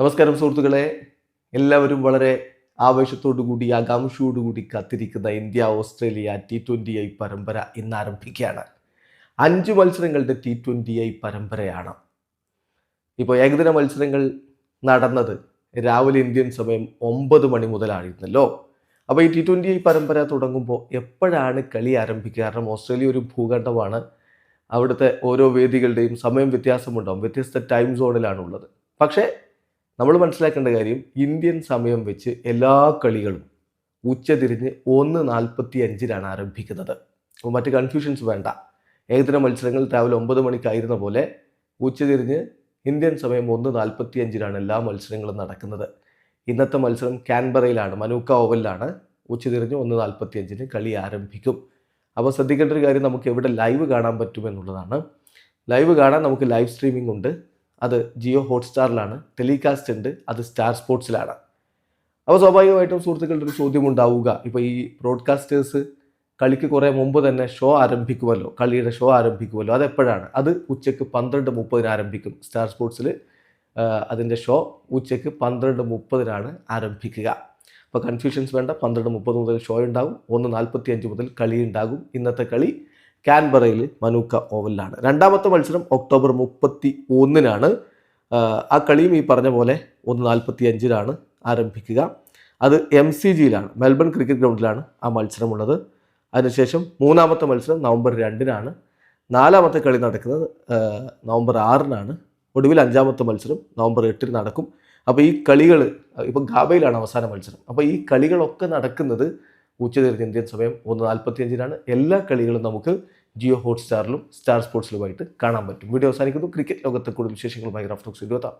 നമസ്കാരം സുഹൃത്തുക്കളെ. എല്ലാവരും വളരെ ആവേശത്തോടു കൂടി ആകാംക്ഷയോടുകൂടി കാത്തിരിക്കുന്ന India Australia T twenty I പരമ്പര ഇന്ന് ആരംഭിക്കുകയാണ് അഞ്ച് മത്സരങ്ങളുടെ ടി ട്വന്റി ഐ പരമ്പരയാണ്. ഇപ്പോൾ ഏകദിന മത്സരങ്ങൾ നടന്നത് രാവിലെ ഇന്ത്യൻ സമയം ഒമ്പത് മണി മുതലായിരുന്നല്ലോ. അപ്പോൾ ഈ ടി ട്വന്റി ഐ പരമ്പര തുടങ്ങുമ്പോൾ എപ്പോഴാണ് കളി ആരംഭിക്കുക? കാരണം ഓസ്ട്രേലിയ ഒരു ഭൂഖണ്ഡമാണ്. അവിടുത്തെ ഓരോ വേദികളുടെയും സമയം വ്യത്യാസമുണ്ടാകും വ്യത്യസ്ത ടൈം സോണിലാണുള്ളത് പക്ഷേ നമ്മൾ മനസ്സിലാക്കേണ്ട കാര്യം ഇന്ത്യൻ സമയം വെച്ച് എല്ലാ കളികളും ഉച്ചതിരിഞ്ഞ് ഒന്ന് നാൽപ്പത്തി അഞ്ചിനാണ് ആരംഭിക്കുന്നത്. അപ്പോൾ മറ്റ് കൺഫ്യൂഷൻസ് വേണ്ട. ഏകദിന മത്സരങ്ങൾ രാവിലെ ഒമ്പത് മണിക്കായിരുന്ന പോലെ ഉച്ചതിരിഞ്ഞ് ഇന്ത്യൻ സമയം ഒന്ന് നാൽപ്പത്തി അഞ്ചിനാണ് എല്ലാ മത്സരങ്ങളും നടക്കുന്നത്. ഇന്നത്തെ മത്സരം കാൻബറയിലാണ് മനൂക്ക ഓവലിലാണ്. ഉച്ചതിരിഞ്ഞ് ഒന്ന് നാൽപ്പത്തി അഞ്ചിന് കളി ആരംഭിക്കും. അപ്പോൾ ശ്രദ്ധിക്കേണ്ട ഒരു കാര്യം നമുക്ക് എവിടെ ലൈവ് കാണാൻ പറ്റുമെന്നുള്ളതാണ്. ലൈവ് കാണാൻ നമുക്ക് ലൈവ് സ്ട്രീമിംഗ് ഉണ്ട്. അത് ജിയോ ഹോട്ട്സ്റ്റാറിലാണ്. ടെലികാസ്റ്റ് ഉണ്ട് അത് സ്റ്റാർ സ്പോർട്സിലാണ്. അപ്പോൾ സ്വാഭാവികമായിട്ടും സുഹൃത്തുക്കളുടെ ഒരു ചോദ്യം ഉണ്ടാവുക ഇപ്പോൾ ഈ ബ്രോഡ്കാസ്റ്റേഴ്സ് കളിക്ക് കുറേ മുമ്പ് തന്നെ ഷോ ആരംഭിക്കുമല്ലോ കളിയുടെ ഷോ ആരംഭിക്കുമല്ലോ അതെപ്പോഴാണ്? അത് ഉച്ചയ്ക്ക് പന്ത്രണ്ട് മുപ്പതിന് ആരംഭിക്കും സ്റ്റാർ സ്പോർട്സിൽ. അതിന്റെ ഷോ ഉച്ചയ്ക്ക് പന്ത്രണ്ട് മുപ്പതിനാണ് ആരംഭിക്കുക. അപ്പോൾ കൺഫ്യൂഷൻസ് വേണ്ട പന്ത്രണ്ട് മുപ്പത് മുതൽ ഷോ ഉണ്ടാകും ഒന്ന് നാൽപ്പത്തി അഞ്ച് മുതൽ കളി ഉണ്ടാകും. ഇന്നത്തെ കളി കാൻബറയിൽ മനൂക്ക ഓവലിലാണ്. രണ്ടാമത്തെ മത്സരം ഒക്ടോബർ മുപ്പത്തി ഒന്നിനാണ് ആ കളിയും ഈ പറഞ്ഞ പോലെ ഒന്ന് നാൽപ്പത്തി അഞ്ചിനാണ് ആരംഭിക്കുക. അത് എം സി ജിയിലാണ് മെൽബൺ ക്രിക്കറ്റ് ഗ്രൗണ്ടിലാണ് ആ മത്സരമുള്ളത്. അതിനുശേഷം മൂന്നാമത്തെ മത്സരം നവംബർ രണ്ടിനാണ്. നാലാമത്തെ കളി നടക്കുന്നത് നവംബർ ആറിനാണ്. ഒടുവിൽ അഞ്ചാമത്തെ മത്സരം നവംബർ എട്ടിന് നടക്കും. അപ്പോൾ ഈ കളികൾ ഇപ്പം ഗാബയിലാണ് അവസാന മത്സരം. അപ്പോൾ ഈ കളികളൊക്കെ നടക്കുന്നത് ഉച്ചതിരിഞ്ഞ് ഇന്ത്യൻ സമയം ഒന്ന് നാൽപ്പത്തി അഞ്ചിനാണ് എല്ലാ കളികളും നമുക്ക് ജിയോ ഹോട്ട്സ്റ്റാറിലും സ്റ്റാർ സ്പോർട്സിലുമായിട്ട് കാണാൻ പറ്റും. വീഡിയോ അവസാനിക്കുന്നു. ക്രിക്കറ്റ് ലോകത്തെ കൂടുതൽ വിശേഷങ്ങളുമായി റഫ്റ്റോക്സ് ഇരുപത്താം